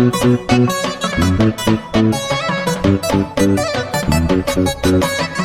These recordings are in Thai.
Thank you.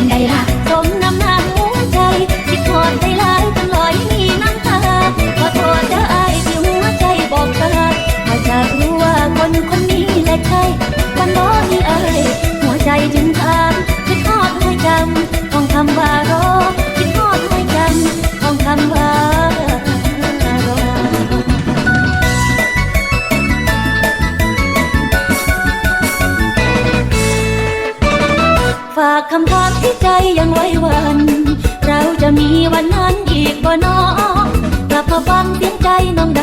ังใดล่ะสมน้ำหน้าหัวใจคิดทอดได้ลายจังลอยมีน้ำตาขอโทษเด้ออายที่หัวใจบอกตาหากอยากรู้ว่าคนคนนี้แหละใช่มันบ่มีอายหัวใจจึงทา วันนั้นอีกบ่นอกลับมาฟังเสียงใจน้องได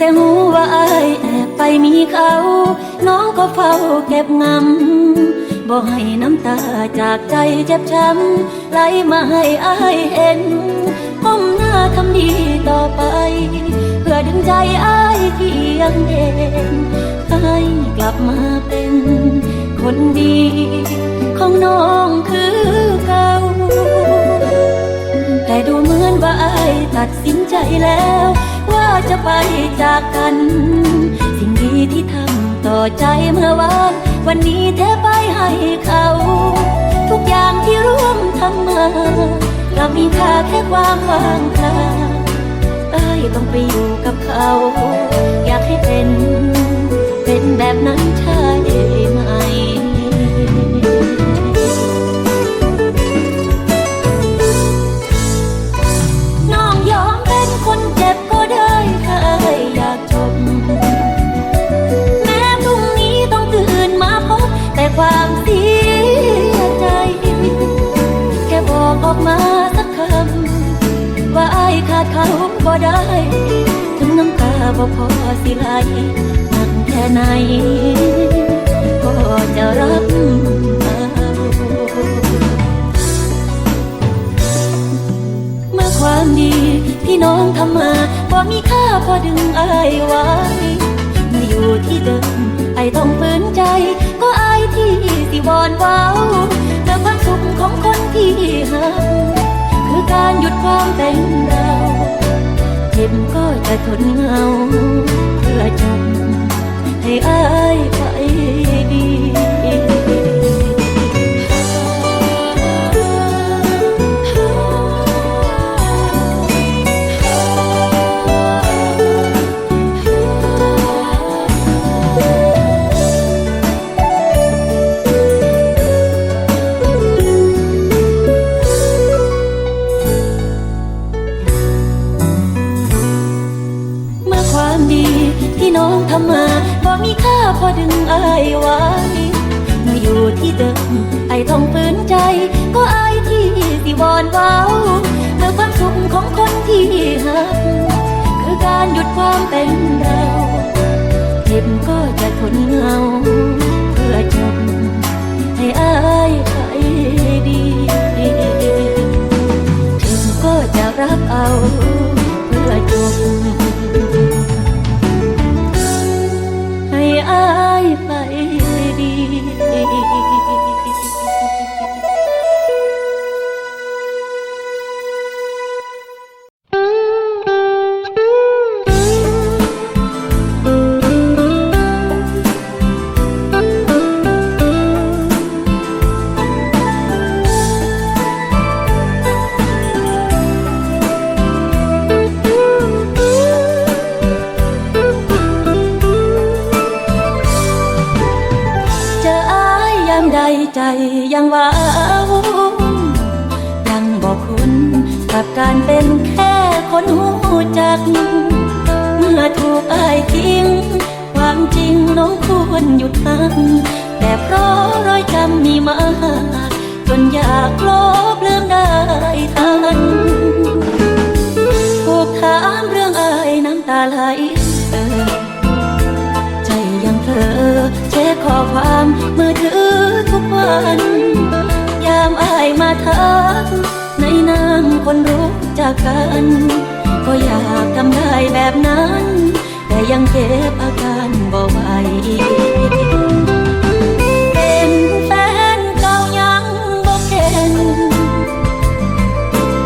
แต่หูว่าอายแอบไปมีเขา น้องก็เฝ้าเก็บงำบ่ให้น้ำตาจากใจเจ็บช้ำไหลมาให้อายเห็นก้มหน้าทำดีต่อไป เพื่อดึงใจอายที่ยังเด่นให้กลับมาเป็นคนดีของน้องคือเก่าแต่ดูเหมือนว่าอายตัดสินใจแล้ว จะไปจากกัน สิ่งดีที่ทำต่อใจเมื่อวานวันนี้แทบไปให้เขา ทุกอย่างที่ร่วมทำมากลับมีค่าแค่ความว่างเปล่าเอ้ยต้องไปอยู่กับเขา อยากให้เป็น เป็นแบบนั้นใช่ ก็จะทนเหงา อถูกอายทิ้ง ความจริงน้องควรหยุดหักแต่เพราะรอยจำมีมากจนอยากลบลืมได้ทันถูกถามเรื่องอายน้ำตาไหลเออใจยังเผลอเช็คข้อความมือถือทุกวัน ยามอายมาทักในนามคนรู้จักกัน ก็อยากทำได้แบบนั้น แต่ยังเก็บอาการบ่ไหวเป็นแฟนเก่ายังบ่เก่ง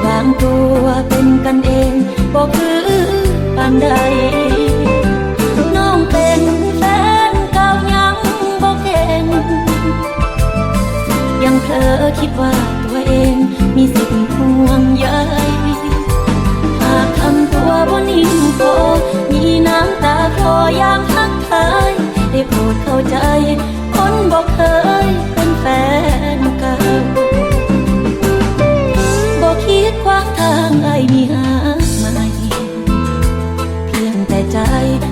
วางตัวเป็นกันเองบอกคือปานใดน้องเป็นแฟนเก่ายังบอกเก่งยังเผลอคิดว่าตัวเองมีสิทธิ์ห่วงใย โพมีน้ำตาคลอยามทักทายได้โปรดเข้าใจ คนบอกเคยเป็นแฟนเก่าบอกคิดขวางทางไอ้มีหาใหม่ เพียงแต่ใจ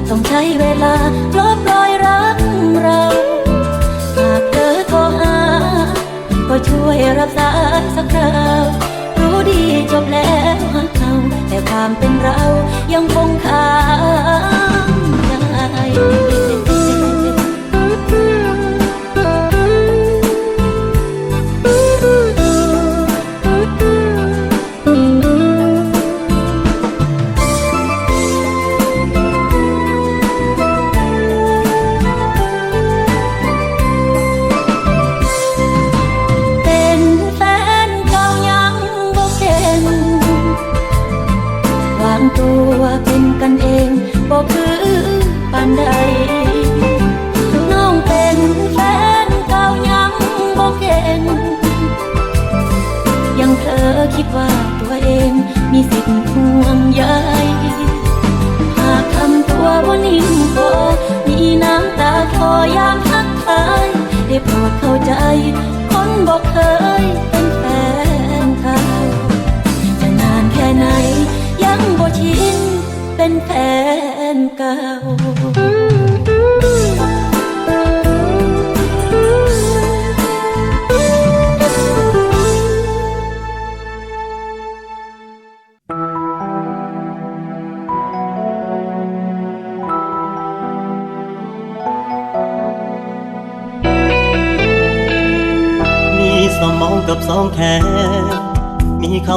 ต้องใช้เวลาลบรอยรักเราหากเธอโทรหาก็ช่วยรับสายสักคราวรู้ดีจบแล้ว ความเป็นเรายังคงค้างใน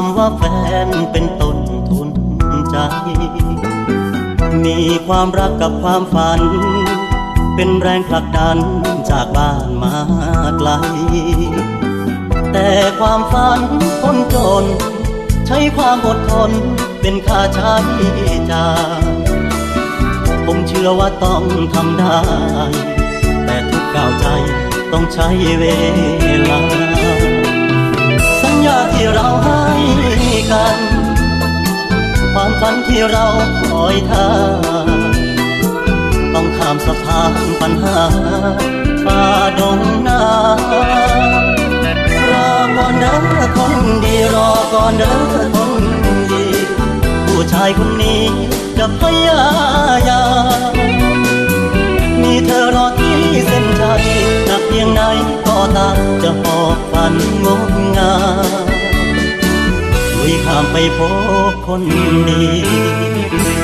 ำว่าแฟนเป็นต้นทุนใจ มีความรักกับความฝัน เป็นแรงผลักดันจากบ้านมาไกล แต่ความฝันคนจน ใช้ความอดทนเป็นค่าใช้จ่ายผมเชื่อว่าต้องทำได้ แต่ทุกก้าวใจต้องใช้เวลาสัญญา ที่เราให้กัน ความฝันที่เราคอยท่าต้องข้ามสะพานปัญหาฝ่าดงนารอก่อนเด้อคนดีรอก่อนเด้อคนดี ผู้ชายคนนี้จะพยายามมีเธอรอที่เส้นชัยหนักเพียงไหนก็ตามจะหอบฝันงดงาม ยข้ามไปพบคนดี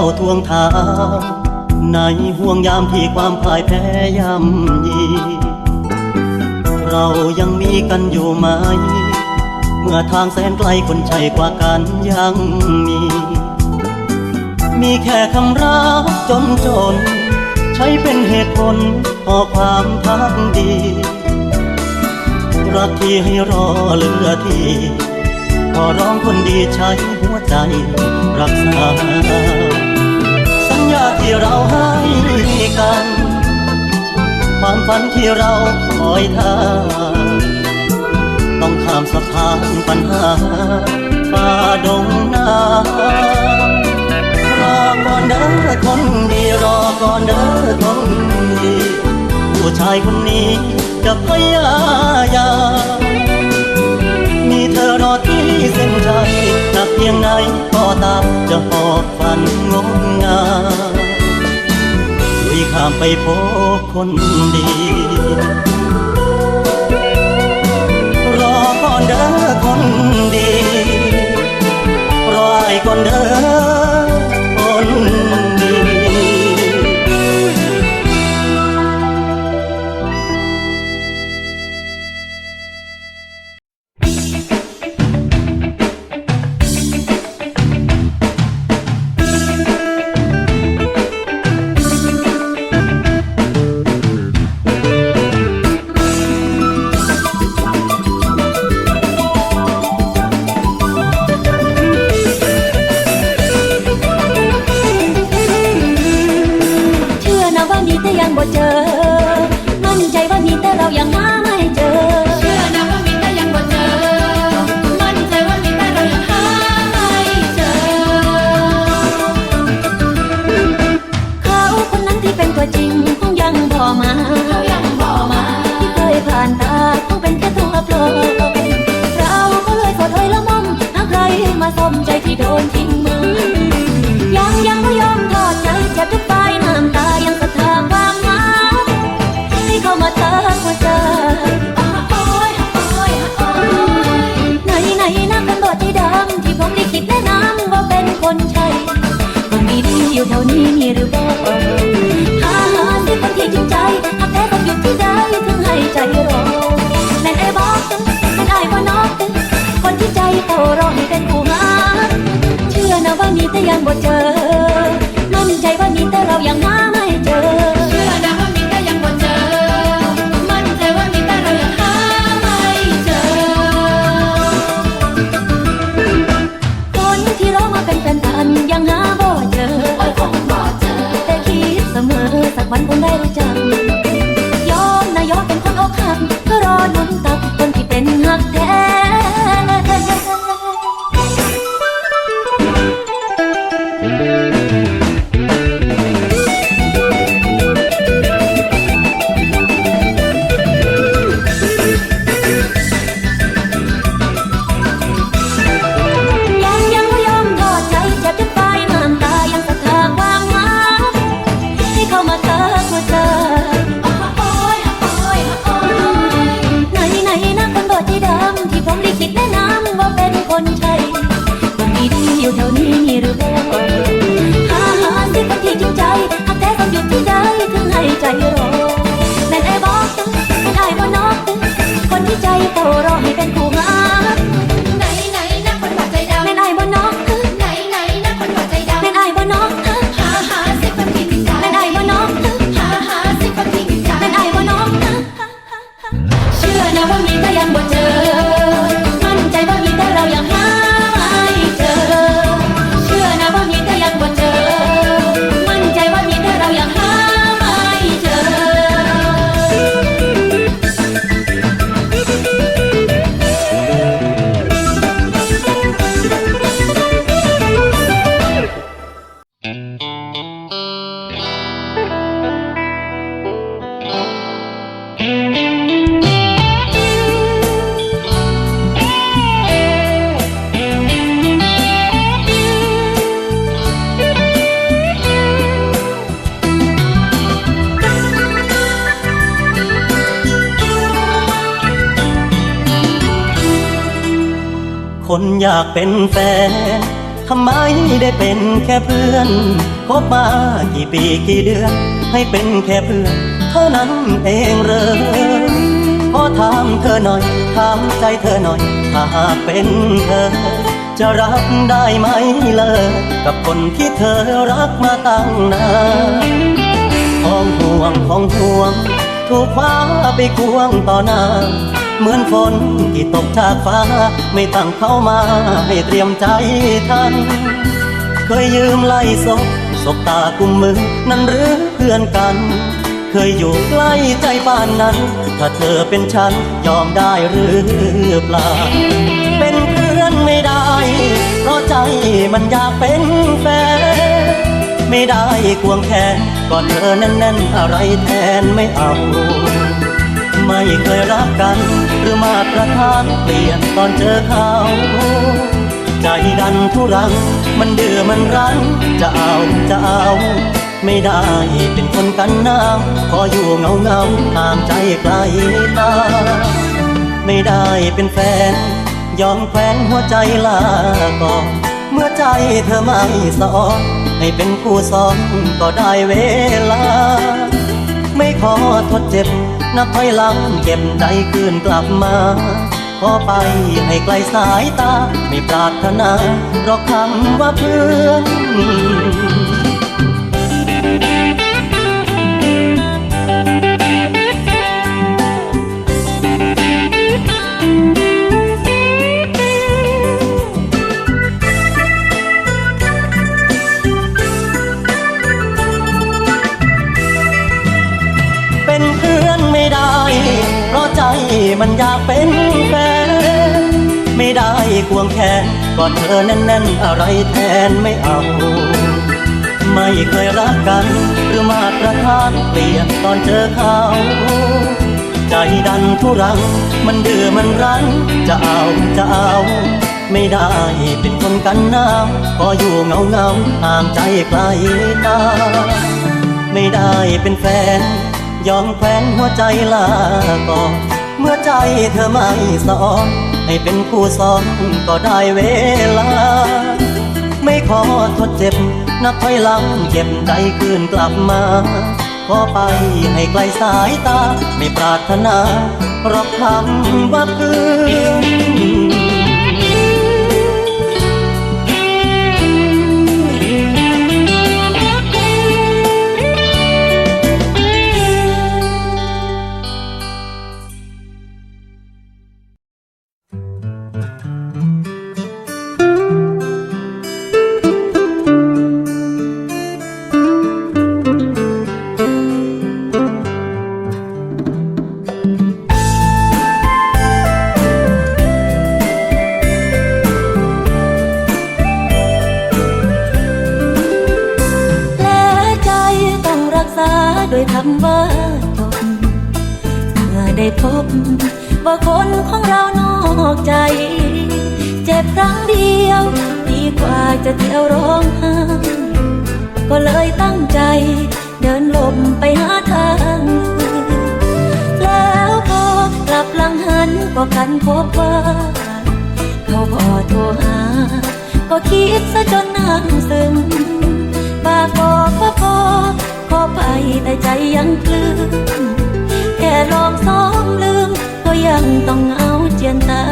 าทวงถาม ในห่วงยามที่ความพ่ายแพ้ย่ำยี เรายังมีกันอยู่ไหม เมื่อทางแสนไกลคนใจกว่ากันยังมี มีแค่คำรักจนจน ใช้เป็นเหตุผลพอความพักดี รักที่ให้รอเหลือที่ขอร้องคนดีใช้หัวใจรักษา ญาที่เราให้กัน ความฝันที่เราคอยท่าต้องข้ามสะพานปัญหาฝ่าดงนารอก่อนเด้อคนดีรอก่อนเด้อคนดีผู้ชายคนนี้จะพยายามมีเธอรอที่เส้น ยงไหนก็ตามจะหอบฝันงดงามลุยข้ามไปพบคนดีรอก่อนเด้อคนดีรอไอ้ก่อนเด้อ อยู่แถวนี้มีหรือเปล่าหาหาสิคนที่จริงใจหากแท้ต้องอยู่ที่ใดถึงให้ใจรอแม่ไอ้บอกตึงแม่ไอ้ว่านอกตึงคนที่ใจเตารอให้เป็นผู้หาเชื่อนะว่ามีแต่ยังบ่เจอมั่นใจว่ามีแต่เรายังหา quanh quanh เป็นแฟน ทำไมได้เป็นแค่เพื่อนคบมากี่ปีกี่เดือน ให้เป็นแค่เพื่อน เท่านั้นเองเลยขอถามเธอหน่อยถามใจเธอหน่อย ถ้าหากเป็นเธอ จะรับได้ไหมเลยกับคนที่เธอรักมาตั้งนานของห่วงของห่วง ถูกคว้าไปควงต่อหน้า เหมือนฝนที่ตกจากฟ้า ไม่ตั้งเข้ามาให้เตรียมใจทัน เคยยืมไล่ศพศบตากุมมือนั่นหรือเพื่อนกัน เคยอยู่ใกล้ใจบ้านนั้น ถ้าเธอเป็นฉันยอมได้หรือเปล่า เป็นเพื่อนไม่ได้ เพราะใจมันอยากเป็นแฟน ไม่ได้ควงแขนกอดเธอแน่นๆอะไรแทนไม่เอา ไม่เคยรักกัน หรือมาตรฐานเปลี่ยนตอนเจอเขา ใจดันทุรัง มันเดือมันรั้น จะเอาจะเอา ไม่ได้เป็นคนกันนาวพออยู่เงาเงาๆห่างใจไกลตา ไม่ได้เป็นแฟน ยอมแควนหัวใจลาก่อนเมื่อใจเธอไม่สอนให้เป็นคู่สอนก็ได้เวลา ไม่ขอทดเจ็บ นับถอยหลังเก็บใจคืนกลับมา ขอไปให้ไกลสายตา ไม่ปรารถนารอกคำว่าเพื่อน มันอยากเป็นแฟน ไม่ได้ควงแขนกอดเธอแน่นๆ อะไรแทนไม่เอา ไม่เคยรักกัน หรือมาตรฐานเปลี่ยนตอนเจอเขา ใจดันทุรัง มันดื้อมันรั้น จะเอาจะเอา ไม่ได้เป็นคนกันนาวก็อยู่เงาเงาห่างใจไกลตาไม่ได้เป็นแฟนยอมแควนหัวใจลาก่อน เมื่อใจเธอไม่สอนให้เป็นคู่สอนก็ได้เวลา ไม่ขอทดเจ็บ นับถอยหลังเก็บใจคืนกลับมา ขอไปให้ไกลสายตา ไม่ปรารถนารับคำว่าเพื่อน หันก็กันพบว่า เขาพอโทรหา ก็คิดซะจนนั่งซึมปากบอกว่าพอขอไปแต่ใจยังกลืมแค่ลองซ้อมลืม ก็ยังต้องเอาเจียนตา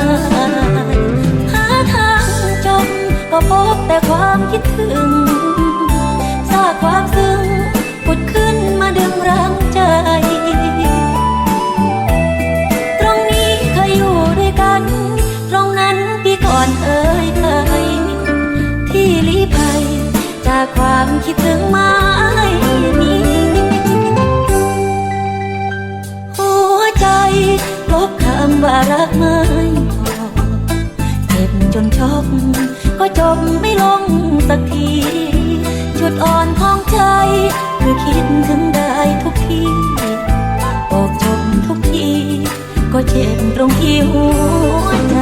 หาทางจบก็พบแต่ความคิดถึงซากความซึ้งผุดขึ้นมาดึงรั้งใจ ความคิดถึงไม่มีหัวใจลบคำว่ารักไม่พอเจ็บจนช็อกก็จบไม่ลงสักทีจุดอ่อนของใจ คือคิดถึงได้ทุกทีบอกจบทุกที ก็เจ็บตรงที่หัวใจ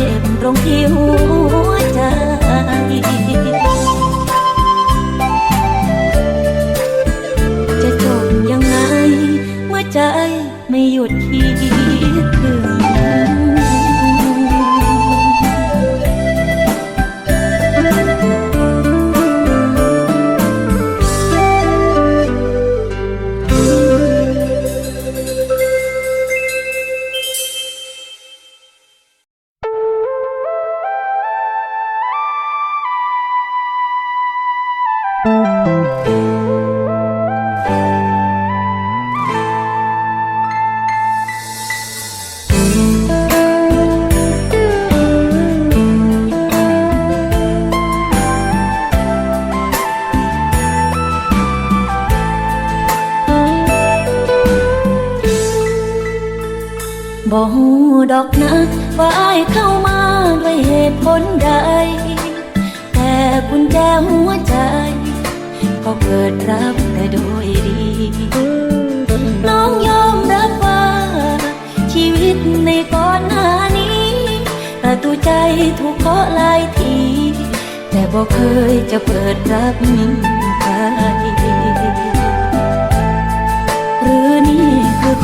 เจ็บตรงที่หัว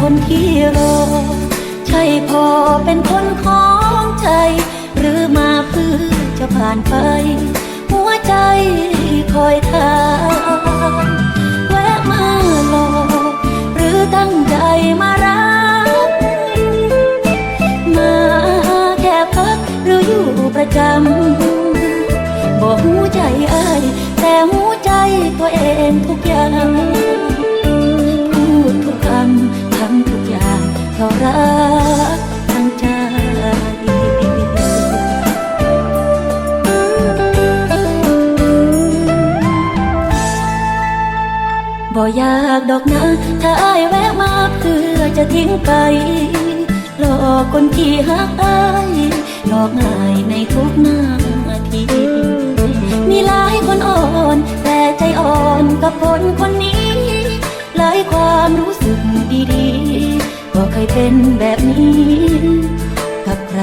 คนที่รอ ใช่พอเป็นคนของใจ หรือมาเพื่อจะผ่านไป หัวใจคอยทางแวะมาหลอกหรือตั้งใจมารัก มาแค่พักหรืออยู่ประจำบอกหูใจอ้ายแต่หูใจตัวเองทุกอย่าง เพรารักทั้งใจบ่อยากดอกนะ ถ้าอายแวะมาเพื่อจะทิ้งไป หลอกคนที่หักอายหลอกง่ายในทุกนาทีมีหลายคนอ่อนแต่ใจอ่อนกับคนคนนี้ หลายความรู้สึกดีๆ ก็เคยเป็นแบบนี้กับใคร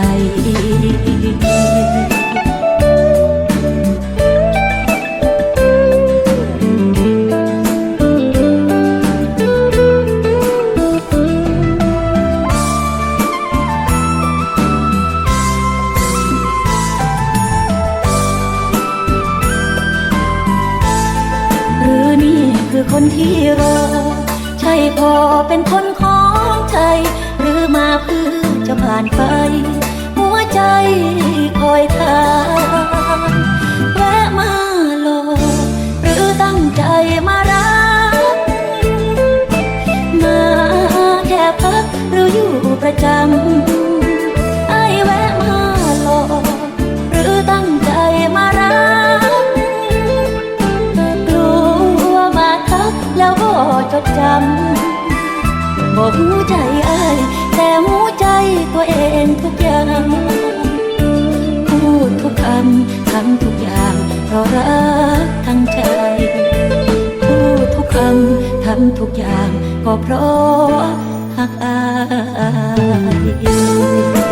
ผ่านไป หัวใจคอยทานแวะมาหลอกหรือตั้งใจมารัก มาแค่พักหรืออยู่ประจำไอแวะมาหลอกหรือตั้งใจมารัก กลัวมาทักแล้วก็จดจำบอกหูใจไอแต่หู ตัวเองทุกอย่าง พูดทุกคำทำทุกอย่าง เพราะรักทั้งใจ พูดทุกคำทำทุกอย่าง ก็เพราะหักอาย